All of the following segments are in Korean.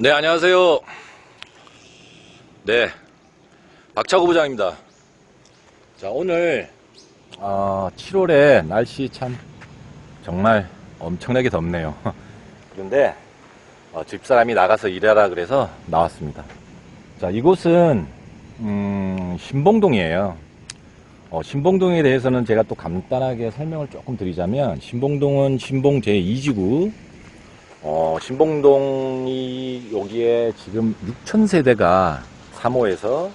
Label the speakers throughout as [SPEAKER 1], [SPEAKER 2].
[SPEAKER 1] 네, 안녕하세요. 네, 박차구 부장입니다. 자, 오늘 어, 7월에 날씨 참 정말 엄청나게 덥네요. 그런데 어, 집사람이 나가서 일하라 그래서 나왔습니다. 자, 이곳은 음, 신봉동이에요. 어, 신봉동에 대해서는 제가 또 간단하게 설명을 조금 드리자면 신봉동은 신봉 제2지구 어, 신봉동이 여기에 지금 6,000세대가 3호에서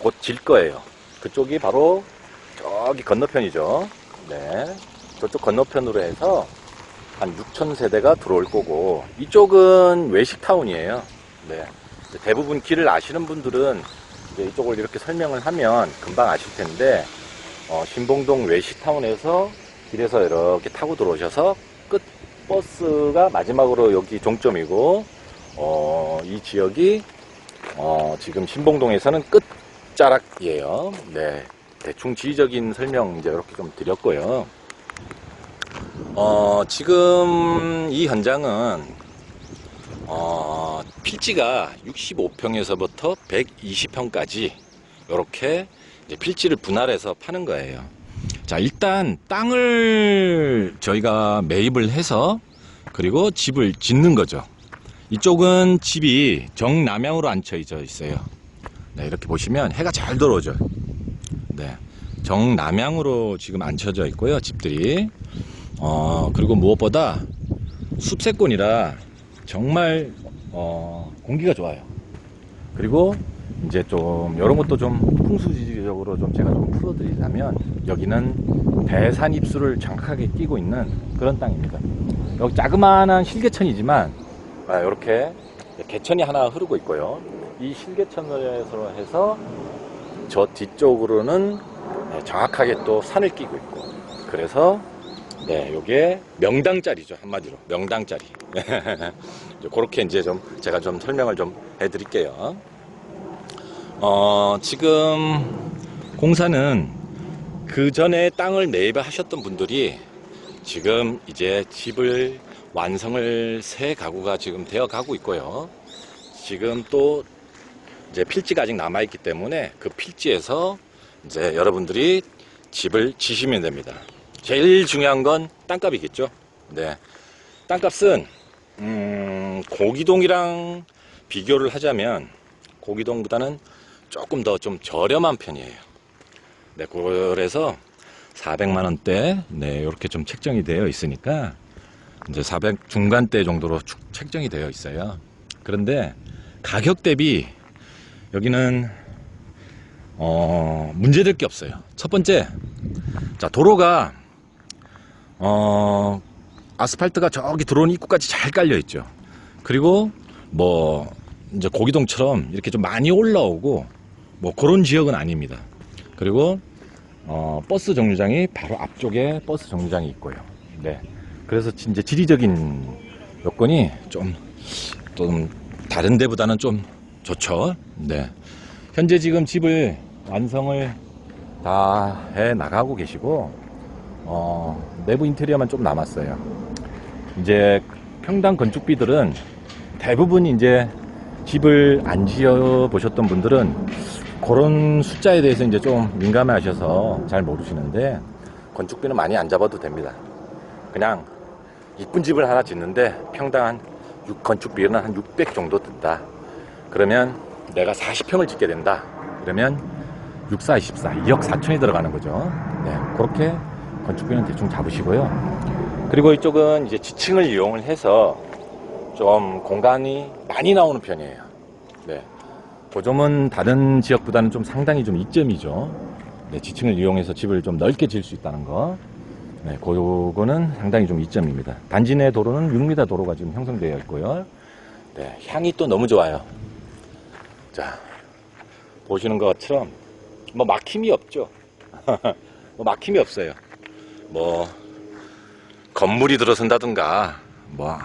[SPEAKER 1] 곧 질 거예요. 그쪽이 바로 저기 건너편이죠. 네. 저쪽 건너편으로 해서 한 6,000세대가 들어올 거고, 이쪽은 외식타운이에요. 네. 대부분 길을 아시는 분들은 이쪽을 이렇게 설명을 하면 금방 아실 텐데, 어, 신봉동 외식타운에서 길에서 이렇게 타고 들어오셔서 끝 버스가 마지막으로 여기 종점이고, 어, 이 지역이, 어, 지금 신봉동에서는 끝자락이에요. 네. 대충 지휘적인 설명 이제 이렇게 좀 드렸고요. 어, 지금 이 현장은, 어, 필지가 65평에서부터 120평까지 이렇게 필지를 분할해서 파는 거예요. 자, 일단 땅을 저희가 매입을 해서 그리고 집을 짓는 거죠. 이쪽은 집이 정남향으로 앉혀져 있어요. 네, 이렇게 보시면 해가 잘 들어오죠. 네. 정남향으로 지금 앉혀져 있고요, 집들이. 어, 그리고 무엇보다 숲세권이라 정말, 어, 공기가 좋아요. 그리고 이제 좀, 이런 것도 좀 풍수지리적으로 좀 제가 좀 풀어드리자면, 여기는 대산 입수를 장악하게 끼고 있는 그런 땅입니다. 여기 자그마한 실개천이지만, 아, 이렇게 개천이 하나 흐르고 있고요. 이 실개천으로 해서 저 뒤쪽으로는 네, 정확하게 또 산을 끼고 있고 그래서 네 요게 명당짜리죠 한마디로 명당짜리 그렇게 이제 좀 제가 좀 설명을 좀 해드릴게요 어 지금 공사는 그 전에 땅을 매입을 하셨던 분들이 지금 이제 집을 완성을 새 가구가 지금 되어 가고 있고요 지금 또 이제 필지가 아직 남아 있기 때문에 그 필지에서 이제 여러분들이 집을 지시면 됩니다. 제일 중요한 건 땅값이겠죠. 네. 땅값은, 음, 고기동이랑 비교를 하자면 고기동보다는 조금 더 좀 저렴한 편이에요. 네, 그래서 400만 원대, 네, 이렇게 좀 책정이 되어 있으니까 이제 400 중간대 정도로 축- 책정이 되어 있어요. 그런데 가격 대비 여기는 어, 문제될 게 없어요. 첫 번째, 자 도로가 어, 아스팔트가 저기 들어온 입구까지 잘 깔려 있죠. 그리고 뭐 이제 고기동처럼 이렇게 좀 많이 올라오고 뭐 그런 지역은 아닙니다. 그리고 어, 버스 정류장이 바로 앞쪽에 버스 정류장이 있고요. 네. 그래서 이제 지리적인 여건이 좀, 좀 다른 데보다는 좀 좋죠. 네. 현재 지금 집을 완성을 다 해 나가고 계시고, 어, 내부 인테리어만 좀 남았어요. 이제 평당 건축비들은 대부분 이제 집을 안 지어 보셨던 분들은 그런 숫자에 대해서 이제 좀 민감해 하셔서 잘 모르시는데 건축비는 많이 안 잡아도 됩니다. 그냥 이쁜 집을 하나 짓는데 평당 한 6, 건축비는 한 600 정도 든다. 그러면 내가 40평을 짓게 된다. 그러면 6, 4, 24, 2억 4천이 들어가는 거죠. 네, 그렇게 건축비는 대충 잡으시고요. 그리고 이쪽은 이제 지층을 이용을 해서 좀 공간이 많이 나오는 편이에요. 네. 그 점은 다른 지역보다는 좀 상당히 좀 이점이죠. 네, 지층을 이용해서 집을 좀 넓게 지을 수 있다는 거. 네, 그거는 상당히 좀 이점입니다. 단지 내 도로는 6m 도로가 지금 형성되어 있고요. 네, 향이 또 너무 좋아요. 자, 보시는 것처럼 뭐 막힘이 없죠. 뭐 막힘이 없어요. 뭐 건물이 들어선다든가 뭐,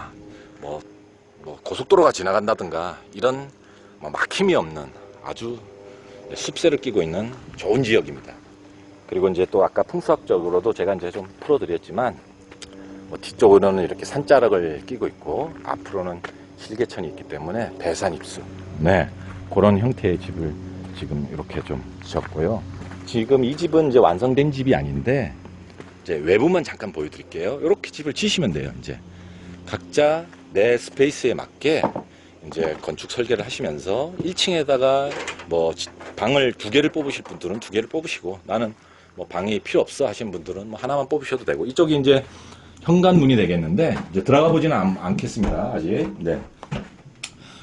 [SPEAKER 1] 뭐, 뭐 고속도로가 지나간다든가 이런 뭐 막힘이 없는 아주 숲새를 끼고 있는 좋은 지역입니다. 그리고 이제 또 아까 풍수학적으로도 제가 이제 좀 풀어드렸지만 뭐 뒤쪽으로는 이렇게 산자락을 끼고 있고 앞으로는 실개천이 있기 때문에 배산 입수. 네. 그런 형태의 집을 지금 이렇게 좀 지었고요. 지금 이 집은 이제 완성된 집이 아닌데 이제 외부만 잠깐 보여드릴게요. 이렇게 집을 지시면 돼요. 이제 각자 내 스페이스에 맞게 이제 건축 설계를 하시면서 1층에다가 뭐 지- 방을 두 개를 뽑으실 분들은 두 개를 뽑으시고 나는 뭐 방이 필요 없어 하시는 분들은 뭐 하나만 뽑으셔도 되고 이쪽이 이제 현관문이 되겠는데 이제 들어가 보지는 않, 않겠습니다 아직. 네.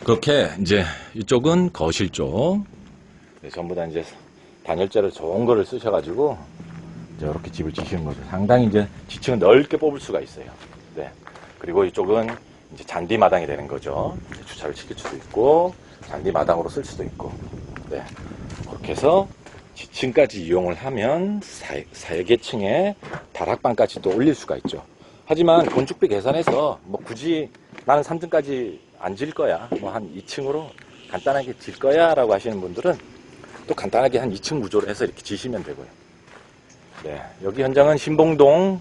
[SPEAKER 1] 그렇게 이제 이쪽은 거실 쪽. 네, 전부 다 이제 단열재를 좋은 거를 쓰셔가지고 이제 이렇게 집을 지시는 거죠. 상당히 이제 지층을 넓게 뽑을 수가 있어요. 네. 그리고 이쪽은 이제 잔디 마당이 되는 거죠 주차를 시킬 수도 있고 잔디 마당으로 쓸 수도 있고 네 그렇게 해서 지층까지 이용을 하면 사, 사계층에 다락방까지 또 올릴 수가 있죠. 하지만 건축비 계산해서 뭐 굳이 나는 3층까지 안 질 거야. 뭐 한 2층으로 간단하게 질 거야 라고 하시는 분들은 또 간단하게 한 2층 구조로 해서 이렇게 지시면 되고요. 네. 여기 현장은 신봉동,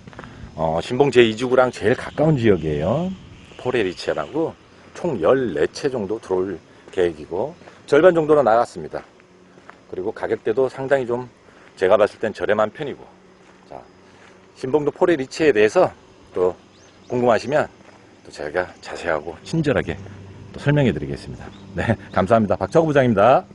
[SPEAKER 1] 어, 신봉 제2지구랑 제일 가까운 지역이에요. 포레리체라고 총 14채 정도 들어올 계획이고 절반 정도는 나갔습니다. 그리고 가격대도 상당히 좀 제가 봤을 땐 저렴한 편이고. 자 신봉도 포레 리치에 대해서 또 궁금하시면 또 제가 자세하고 친절하게 또 설명해 드리겠습니다. 네 감사합니다. 박차구 부장입니다